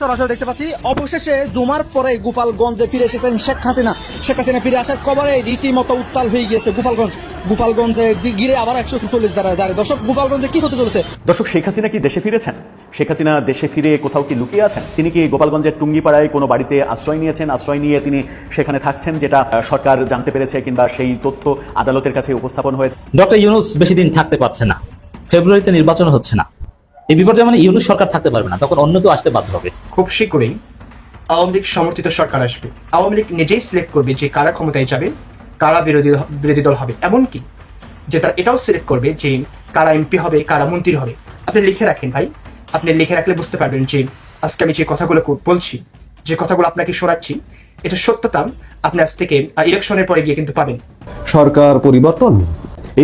সরাসরি দেখতে পাচ্ছি অবশেষে জুমার পরে গোপালগঞ্জে ফিরে এসেছেন শেখ হাসিনা। শেখ হাসিনা ফিরে আসার খবরে রীতিমতো উত্তাল হয়ে গিয়েছে গোপালগঞ্জ। গোপালগঞ্জে গিরে আবার একশো চল্লিশ দ্বারা দাঁড়িয়ে। দর্শক গোপালগঞ্জে কি হতে চলেছে? দর্শক শেখ হাসিনা কি দেশে ফিরেছেন? শেখ হাসিনা দেশে ফিরে কোথাও কি লুকিয়ে আছেন? তিনি কি গোপালগঞ্জের টুঙ্গিপাড়ায় কোনো বাড়িতে আশ্রয় নিয়েছেন? আশ্রয় নিয়ে তিনি সেখানে থাকছেন যেটা সরকার জানতে পেরেছে কিংবা সেই তথ্য আদালতের কাছে উপস্থাপন হয়েছে। ডক্টর ইউনুস বেশি দিন থাকতে পারছে না। ফেব্রুয়ারিতে নির্বাচন হচ্ছে না। এই বিপর্যয় মানে ইউনুস সরকার থাকতে পারবে না তখন অন্য কেউ আসতে বাধ্য হবে। খুব শীঘ্রই আওয়ামী লীগ সমর্থিত সরকার আসবে। আওয়ামী লীগ নিজেই সিলেক্ট করবে যে কারা ক্ষমতায় যাবে কারা বিরোধী বিরোধী দল হবে। এমনকি যে তারা এটাও সিলেক্ট করবে যে কারা এমপি হবে কারা মন্ত্রী হবে। আপনি লিখে রাখেন ভাই। আপনি লিখে রাখলে বুঝতে পারবেন যে আজকে আমি যে কথাগুলো বলছি যে কথাগুলো আপনাকে শোনাচ্ছি এটা সত্যতা। আপনি আজ থেকে ইলেকশনের পরে গিয়ে কিন্তু পাবেন। সরকার পরিবর্তন।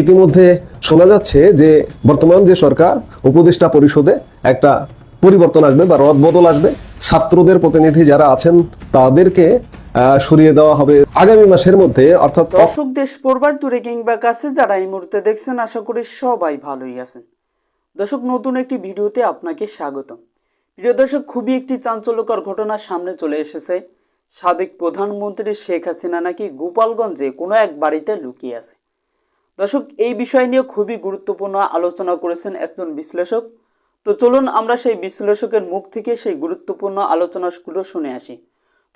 ইতিমধ্যে শোনা যাচ্ছে যে বর্তমান যে সরকার, উপদেষ্টা পরিষদে একটা পরিবর্তন আসবে বা রদ বদল আসবে। ছাত্রদের প্রতিনিধি যারা আছেন, তাদেরকে সরিয়ে দেওয়া হবে আগামী মাসের মধ্যে, অর্থাৎ দেশ পড়বার দূরে কিংবা কাছে যারা এই মুহূর্তে দেখছেন, আশা করি সবাই ভালোই আছেন। দর্শক, নতুন একটি ভিডিওতে আপনাকে স্বাগতম। প্রিয় দর্শক, খুবই একটি চাঞ্চল্যকর ঘটনা সামনে চলে এসেছে। সাবেক প্রধানমন্ত্রী শেখ হাসিনা নাকি গোপালগঞ্জে কোনো এক বাড়িতে লুকিয়ে আছে। দর্শক, এই বিষয় নিয়ে খুবই গুরুত্বপূর্ণ আলোচনা করেছেন একজন বিশ্লেষক। তো চলুন আমরা সেই বিশ্লেষকের মুখ থেকে সেই গুরুত্বপূর্ণ আলোচনাগুলো শুনে আসি।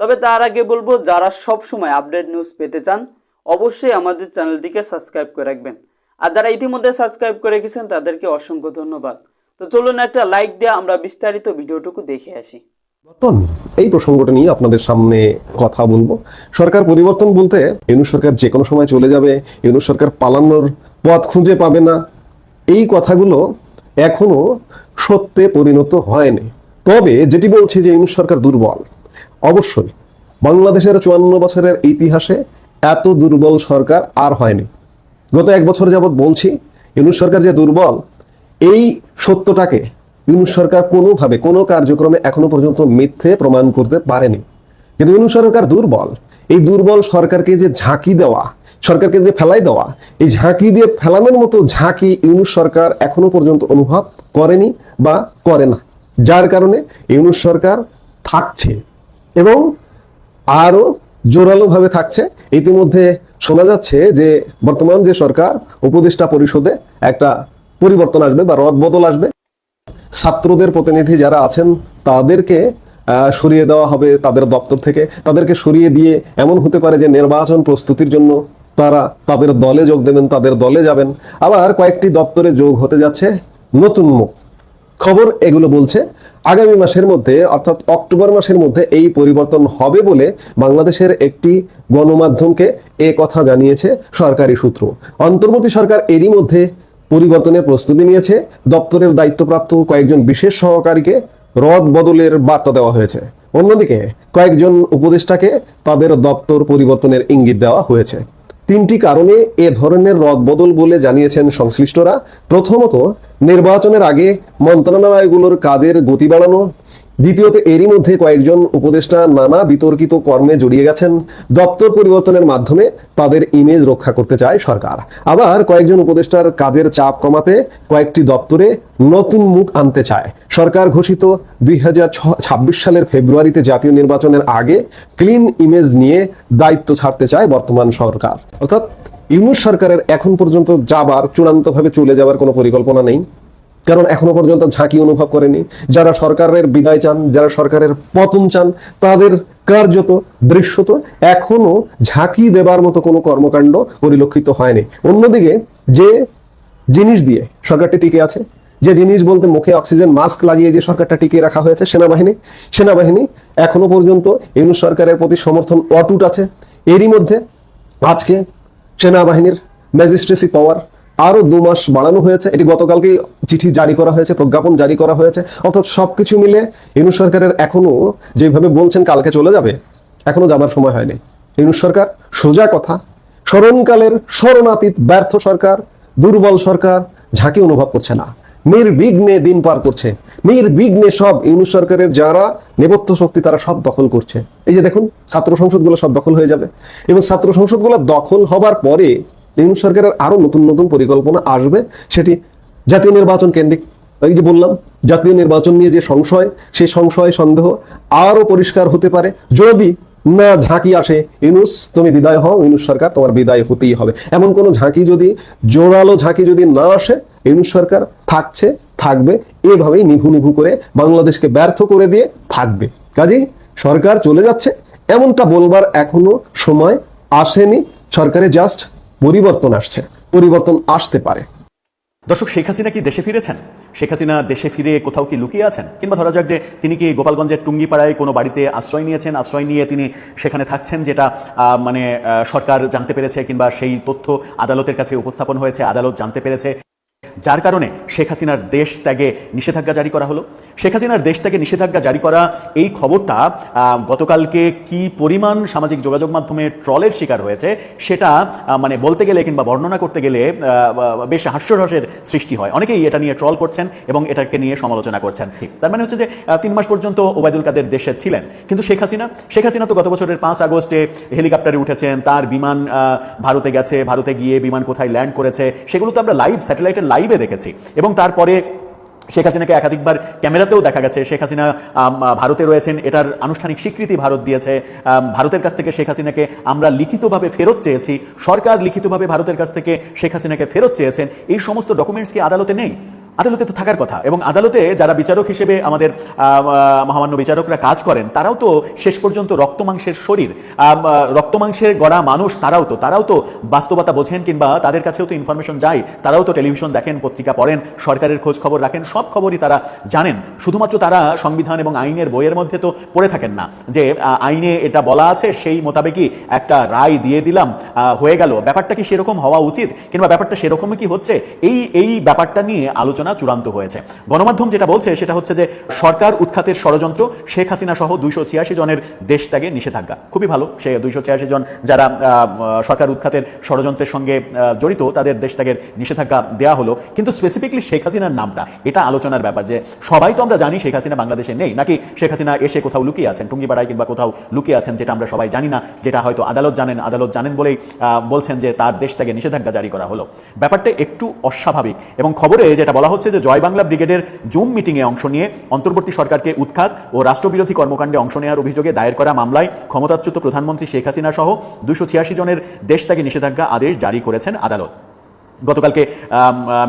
তবে তার আগে বলব, যারা সব সময় আপডেট নিউজ পেতে চান, অবশ্যই আমাদের চ্যানেলটিকে সাবস্ক্রাইব করে রাখবেন। আর যারা ইতিমধ্যে সাবস্ক্রাইব করে রেখেছেন, তাদেরকে অসংখ্য ধন্যবাদ। তো চলুন একটা লাইক দিয়ে আমরা বিস্তারিত ভিডিওটুকু দেখে আসি। পরিবর্তন এই প্রসঙ্গটা নিয়ে আপনাদের সামনে কথা বলব। সরকার পরিবর্তন বলতে ইউনু সরকার যে কোনো সময় চলে যাবে ইউনু সরকার পালানোর পথ খুঁজে পাবে না। এই কথাগুলো এখনও সত্যে পরিণত হয়নি। তবে যেটি বলছে যে ইউনু সরকার দুর্বল, অবশ্যই বাংলাদেশের চুয়ান্ন বছরের ইতিহাসে এত দুর্বল সরকার আর হয়নি। গত এক বছর যাবৎ বলছি, ইউনুস সরকার যে দুর্বল, এই সত্যটাকে ইউনুস সরকার কোনোভাবে, কোনো কার্যক্রমে এখনও পর্যন্ত মিথ্যে প্রমাণ করতে পারেনি। কিন্তু ইউনুস সরকার দুর্বল। এই দুর্বল সরকারকে যে ঝাঁকি দেওয়া, সরকারকে যে ফেলাই দেওয়া, এই ঝাঁকি দিয়ে ফেলানোর মতো ঝাঁকি ইউনুস সরকার এখনও পর্যন্ত অনুভব করেনি বা করে না। যার কারণে ইউনুস সরকার থাকছে এবং আরও জোরালোভাবে থাকছে। ইতিমধ্যে শোনা যাচ্ছে যে বর্তমান যে সরকার, উপদেষ্টা পরিষদে একটা পরিবর্তন আসবে বা রদ বদল আসবে। ছাত্রদের প্রতিনিধি যারা আছেন, তাদেরকে সরিয়ে দেওয়া হবে তাদের দপ্তর থেকে। তাদেরকে সরিয়ে দিয়ে এমন হতে পারে যে নির্বাচন প্রস্তুতির জন্য তারা তাদের দলে যোগ দেবেন, তাদের দলে যাবেন। আবার কয়েকটি দপ্তরে যোগ হতে যাচ্ছে নতুন মুখ। খবর এগুলো বলছে, আগামী মাসের মধ্যে, অর্থাৎ অক্টোবর মাসের মধ্যে এই পরিবর্তন হবে বলে বাংলাদেশের একটি গণমাধ্যমকে এ কথা জানিয়েছে সরকারি সূত্র। অন্তর্বর্তী সরকার এরই মধ্যে পরিবর্তনের প্রস্তুতি নিয়েছে। দপ্তরের দায়িত্বপ্রাপ্ত কয়েকজন বিশেষ সহকারীকে রদ বদলের বার্তা দেওয়া হয়েছে। অন্যদিকে, কয়েকজন উপদেষ্টাকে তাদের দপ্তর পরিবর্তনের ইঙ্গিত দেওয়া হয়েছে। তিনটি কারণে এ ধরনের রদ বদল বলে জানিয়েছেন সংশ্লিষ্টরা। প্রথমত, নির্বাচনের আগে মন্ত্রণালয়গুলোর কাজের গতি বাড়ানো দ্বিতীয়ত, এরই মধ্যে কয়েকজন উপদেষ্টা নানা বিতর্কিত কর্মে জড়িয়ে গেছেন। দপ্তর পরিবর্তনের মাধ্যমে তাদের ইমেজ রক্ষা করতে চায় সরকার। আবার কয়েকজন উপদেষ্টার কাজের চাপ কমাতে কয়েকটি দপ্তরে নতুন মুখ আনতে চায়। সরকার ঘোষিত দুই হাজার ছাব্বিশ সালের ফেব্রুয়ারিতে জাতীয় নির্বাচনের আগে ক্লিন ইমেজ নিয়ে দায়িত্ব ছাড়তে চায় বর্তমান সরকার। অর্থাৎ, ইউনুস সরকারের এখন পর্যন্ত যাবার চূড়ান্তভাবে চলে যাবার কোনো পরিকল্পনা নেই। কারণ এখনও পর্যন্ত ঝাঁকি অনুভব করেনি। যারা সরকারের বিদায় চান, যারা সরকারের পতন চান, তাদের কার্যত, দৃশ্যত এখনও ঝাঁকি দেবার মতো কোনো কর্মকাণ্ড পরিলক্ষিত হয়নি। অন্যদিকে যে জিনিস দিয়ে সরকারটি টিকে আছে, যে জিনিস বলতে মুখে অক্সিজেন মাস্ক লাগিয়ে যে সরকারটা টিকিয়ে রাখা হয়েছে, সেনাবাহিনী সেনাবাহিনী এখনও পর্যন্ত ইউনুস সরকারের প্রতি সমর্থন অটুট আছে। এরই মধ্যে আজকে সেনাবাহিনীর ম্যাজিস্ট্রেসি পাওয়ার আরও দু মাস বাড়ানো হয়েছে। এটি গতকালকেই চিঠি জারি করা হয়েছে, প্রজ্ঞাপন জারি করা হয়েছে। অর্থাৎ সবকিছু মিলে ইউনুস সরকারের এখনও যেভাবে বলছেন কালকে চলে যাবে, এখনও যাবার সময় হয়নি। ইউনুস সরকার, সোজা কথা, স্মরণকালের স্মরণাতীত ব্যর্থ সরকার, দুর্বল সরকার ঝাঁকি অনুভব করছে না। নির্বিঘ্নে দিন পার করছে। নির্বিঘ্নে সব ইউনুস সরকারের যারা নেপথ্য শক্তি, তারা সব দখল করছে। এই যে দেখুন, ছাত্র সংসদগুলো সব দখল হয়ে যাবে। এবং ছাত্র সংসদগুলো দখল হবার পরে ইউনুস সরকারের আরও নতুন নতুন পরিকল্পনা আসবে, সেটি জাতীয় নির্বাচন কেন্দ্রিক, এই যে বললাম, জাতীয় নির্বাচন নিয়ে যে সংশয়, সেই সংশয়, সন্দেহ আরও পরিষ্কার হতে পারে। যদি না ঝাঁকি আসে ইনুস তুমি বিদায় হও ইনুস সরকার তোমার বিদায় হতেই হবে। এমন কোন ঝাঁকি যদি, জোরালো ঝাঁকি যদি না আসে ইনুস সরকার থাকছে, থাকবে, এভাবেই নিভু নিভু করে বাংলাদেশকে ব্যর্থ করে দিয়ে থাকবে। কাজেই সরকার চলে যাচ্ছে, এমনটা বলবার এখনও সময় আসেনি। সরকারে জাস্ট পরিবর্তন আসছে, পরিবর্তন আসতে পারে। দর্শক, শেখ হাসিনা কি দেশে ফিরেছেন? শেখ হাসিনা দেশে ফিরে কোথাও কি লুকিয়ে আছেন? কিংবা ধরা যাক যে তিনি কি গোপালগঞ্জের টুঙ্গিপাড়ায় কোনো বাড়িতে আশ্রয় নিয়েছেন? আশ্রয় নিয়ে তিনি সেখানে থাকছেন, যেটা মানে সরকার জানতে পেরেছে কিংবা সেই তথ্য আদালতের কাছে উপস্থাপন হয়েছে, আদালত জানতে পেরেছে। যার কারণে শেখ হাসিনার দেশ ত্যাগে নিষেধাজ্ঞা জারি করা হলো। শেখ হাসিনার দেশ ত্যাগে নিষেধাজ্ঞা জারি করা এই খবরটা গতকালকে কি পরিমাণ সামাজিক যোগাযোগ মাধ্যমে ট্রলের শিকার হয়েছে সেটা মানে বলতে গেলে কিংবা বর্ণনা করতে গেলে বেশ হাস্যরসের সৃষ্টি হয়। অনেকেই এটা নিয়ে ট্রল করছেন এবং এটাকে নিয়ে সমালোচনা করছেন। তার মানে হচ্ছে যে তিন মাস পর্যন্ত ওবায়দুল কাদের দেশে ছিলেন। কিন্তু শেখ হাসিনা শেখ হাসিনা তো গত বছরের পাঁচ আগস্টে হেলিকপ্টারে উঠেছেন, তার বিমান ভারতে গেছে, ভারতে গিয়ে বিমান কোথায় ল্যান্ড করেছে, সেগুলো তো আমরা লাইভ স্যাটেলাইটের লাইভে দেখেছি। এবং তারপরে শেখ হাসিনাকে একাধিকবার ক্যামেরাতেও দেখা গেছে। শেখ হাসিনা ভারতে রয়েছেন। এটার আনুষ্ঠানিক স্বীকৃতি ভারত দিয়েছে। ভারতের কাছ থেকে শেখ হাসিনাকে আমরা লিখিতভাবে ফেরত চেয়েছি। সরকার লিখিতভাবে ভারতের কাছ থেকে শেখ হাসিনাকে ফেরত চেয়েছেন। এই সমস্ত ডকুমেন্টস কি আদালতে নেই? আদালতে তো থাকার কথা। এবং আদালতে যারা বিচারক হিসেবে আমাদের মহামান্য বিচারকরা কাজ করেন, তারাও তো শেষ পর্যন্ত রক্তমাংসের শরীর। রক্তমাংসের গড়া মানুষ তারাও তো তারাও তো বাস্তবতা বোঝেন কিংবা তাদের কাছেও তো ইনফরমেশন যায়, তারাও তো টেলিভিশন দেখেন, পত্রিকা পড়েন, সরকারের খোঁজ খবর রাখেন, সব খবরই তারা জানেন। শুধুমাত্র তারা সংবিধান এবং আইনের বইয়ের মধ্যে তো পড়ে থাকেন না। যে আইনে এটা বলা আছে, সেই মোতাবেকই একটা রায় দিয়ে দিলাম হয়ে গেল। ব্যাপারটা কি সেরকম হওয়া উচিত? কিংবা ব্যাপারটা সেরকমই কি হচ্ছে? এই এই ব্যাপারটা নিয়ে আলোচনা চূড়ান্ত হয়েছে। গণমাধ্যম যেটা বলছে, সেটা হচ্ছে যে সরকার উৎখাতের ষড়যন্ত্র, শেখ হাসিনা সহ দুইশো ছিয়াশি জনের দেশ ত্যাগে নিষেধাজ্ঞা। খুবই ভালো, সে দুইশো ছিয়াশি জন যারা সরকার উৎখাতের ষড়যন্ত্রের সঙ্গে জড়িত, তাদের দেশ ত্যাগের নিষেধাজ্ঞা দেওয়া হলো। কিন্তু স্পেসিফিকলি শেখ হাসিনার নামটা, এটা আলোচনার ব্যাপার যে সবাই তো আমরা জানি শেখ হাসিনা বাংলাদেশে নেই, নাকি শেখ হাসিনা এসে কোথাও লুকিয়ে আছেন, টুঙ্গিপাড়ায় কিংবা কোথাও লুকিয়ে আছেন, যেটা আমরা সবাই জানি না, যেটা হয়তো আদালত জানেন আদালত জানেন বলেই বলছেন যে তার দেশ ত্যাগে নিষেধাজ্ঞা জারি করা হলো। ব্যাপারটা একটু অস্বাভাবিক এবং খবরে যেটা বলা হচ্ছে যে জয় বাংলা ব্রিগেডের জুম মিটিংয়ে অংশ নিয়ে অন্তর্বর্তী সরকারকে উৎখাত ও রাষ্ট্রবিরোধী কর্মকাণ্ডে অংশ নেওয়ার অভিযোগে দায়ের করা মামলায় ক্ষমতাচ্যুত প্রধানমন্ত্রী শেখ হাসিনা সহ দুশো ছিয়াশি জনের দেশ ত্যাগে নিষেধাজ্ঞা আদেশ জারি করেছেন আদালত। গতকালকে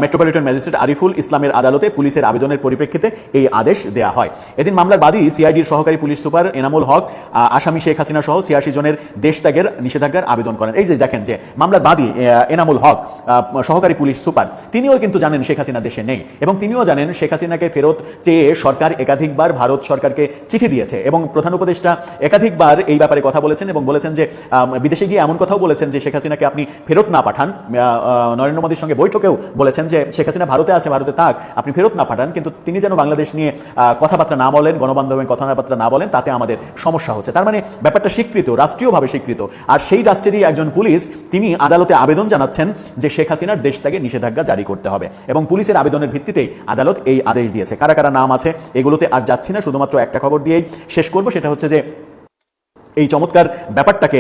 মেট্রোপলিটন ম্যাজিস্ট্রেট আরিফুল ইসলামের আদালতে পুলিশের আবেদনের পরিপ্রেক্ষিতে এই আদেশ দেয়া হয়। এদিন মামলার বাদী সিআইডির সহকারী পুলিশ সুপার এনামুল হক আসামি শেখ হাসিনা সহ ছিয়াশি জনের দেশত্যাগের নিষেধাজ্ঞার আবেদন করেন। এই যে দেখেন যে মামলার বাদী এনামুল হক সহকারী পুলিশ সুপার তিনিও কিন্তু জানেন শেখ হাসিনা দেশে নেই এবং তিনিও জানেন শেখ হাসিনাকে ফেরত চেয়ে সরকার একাধিকবার ভারত সরকারকে চিঠি দিয়েছে এবং প্রধান উপদেষ্টা একাধিকবার এই ব্যাপারে কথা বলেছেন এবং বলেছেন যে বিদেশে গিয়ে এমন কথাও বলেছেন যে শেখ হাসিনাকে আপনি ফেরত না পাঠান। আহ, নরেন্দ্র মোদীর সঙ্গে বৈঠকেও বলেছেন যে শেখ হাসিনা ভারতে আছে, ভারতে থাক, আপনি ফেরত না পাঠান, কিন্তু তিনি যেন বাংলাদেশ নিয়ে কথাবার্তা না বলেন গণবান্ধবের কথাবার্তা না বলেন, তাতে আমাদের সমস্যা হচ্ছে। তার মানে ব্যাপারটা স্বীকৃত, রাষ্ট্রীয়ভাবে স্বীকৃত। আর সেই রাষ্ট্রেরই একজন পুলিশ, তিনি আদালতে আবেদন জানাচ্ছেন যে শেখ হাসিনার দেশ থেকে নিষেধাজ্ঞা জারি করতে হবে। এবং পুলিশের আবেদনের ভিত্তিতেই আদালত এই আদেশ দিয়েছে। কারা কারা নাম আছে, এগুলোতে আর যাচ্ছি না, শুধুমাত্র একটা খবর দিয়েই শেষ করব, সেটা হচ্ছে যে এই চমৎকার ব্যাপারটাকে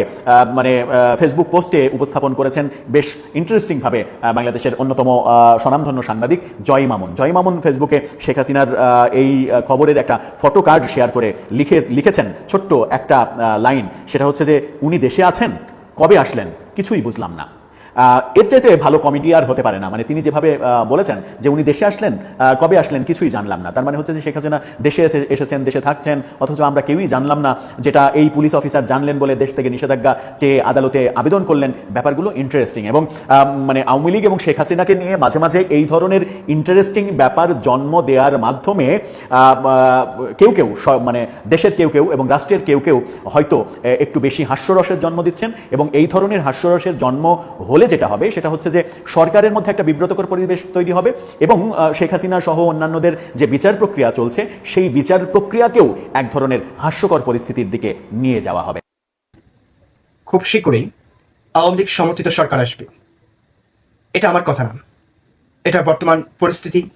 মানে ফেসবুক পোস্টে উপস্থাপন করেছেন বেশ ইন্টারেস্টিংভাবে বাংলাদেশের অন্যতম স্বনামধন্য সাংবাদিক জয় মামুন। জয় মামুন ফেসবুকে শেখ হাসিনার এই খবরের একটা ফটো কার্ড শেয়ার করে লিখে, লিখেছেন। ছোট্ট একটা লাইন সেটা হচ্ছে যে, উনি দেশে আছেন? কবে আসলেন? কিছুই বুঝলাম না। এর চাইতে ভালো কমেডি আর হতে পারে না। মানে তিনি যেভাবে বলেছেন যে উনি দেশে আসলেন কবে আসলেন কিছুই জানলাম না। তার মানে হচ্ছে যে শেখ হাসিনা দেশে এসে এসেছেন, দেশে থাকছেন, অথচ আমরা কেউই জানলাম না যেটা এই পুলিশ অফিসার জানলেন বলে দেশ থেকে নিষেধাজ্ঞা চেয়ে আদালতে আবেদন করলেন। ব্যাপারগুলো ইন্টারেস্টিং এবং মানে আওয়ামী লীগ এবং শেখ হাসিনাকে নিয়ে মাঝে মাঝে এই ধরনের ইন্টারেস্টিং ব্যাপার জন্ম দেওয়ার মাধ্যমে কেউ কেউ মানে দেশের কেউ কেউ এবং রাষ্ট্রের কেউ কেউ হয়তো একটু বেশি হাস্যরসের জন্ম দিচ্ছেন এবং এই ধরনের হাস্যরসের জন্ম হলে যেটা হবে, সেটা হচ্ছে যে সরকারের মধ্যে একটা বিব্রতকর পরিবেশ তৈরি হবে এবং শেখ হাসিনা সহ অন্যান্যদের যে বিচার প্রক্রিয়া চলছে, সেই বিচার প্রক্রিয়াকেও এক ধরনের হাস্যকর পরিস্থিতির দিকে নিয়ে যাওয়া হবে। খুব শীঘ্রই আওয়ামী লীগ সমর্থিত সরকার আসবে। এটা আমার কথা না। এটা বর্তমান পরিস্থিতি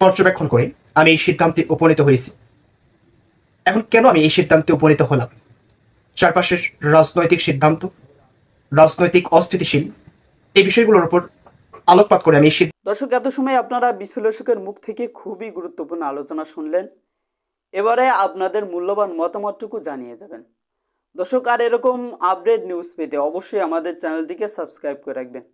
পর্যবেক্ষণ করে আমি এই সিদ্ধান্তে উপনীত হয়েছি। এখন কেন আমি এই সিদ্ধান্তে উপনীত হলাম? চারপাশের রাজনৈতিক সিদ্ধান্ত, রাজনৈতিক অস্থিতিশীল এই বিষয়গুলোর উপর আলোকপাত করে আমি দর্শক, এত সময় আপনারা বিশ্লেষকের মুখ থেকে খুবই গুরুত্বপূর্ণ আলোচনা শুনলেন। এবারে আপনাদের মূল্যবান মতামতটুকু জানিয়ে যাবেন। দর্শক, আর এরকম আপডেট নিউজ পেতে অবশ্যই আমাদের চ্যানেলটিকে সাবস্ক্রাইব করে রাখবেন।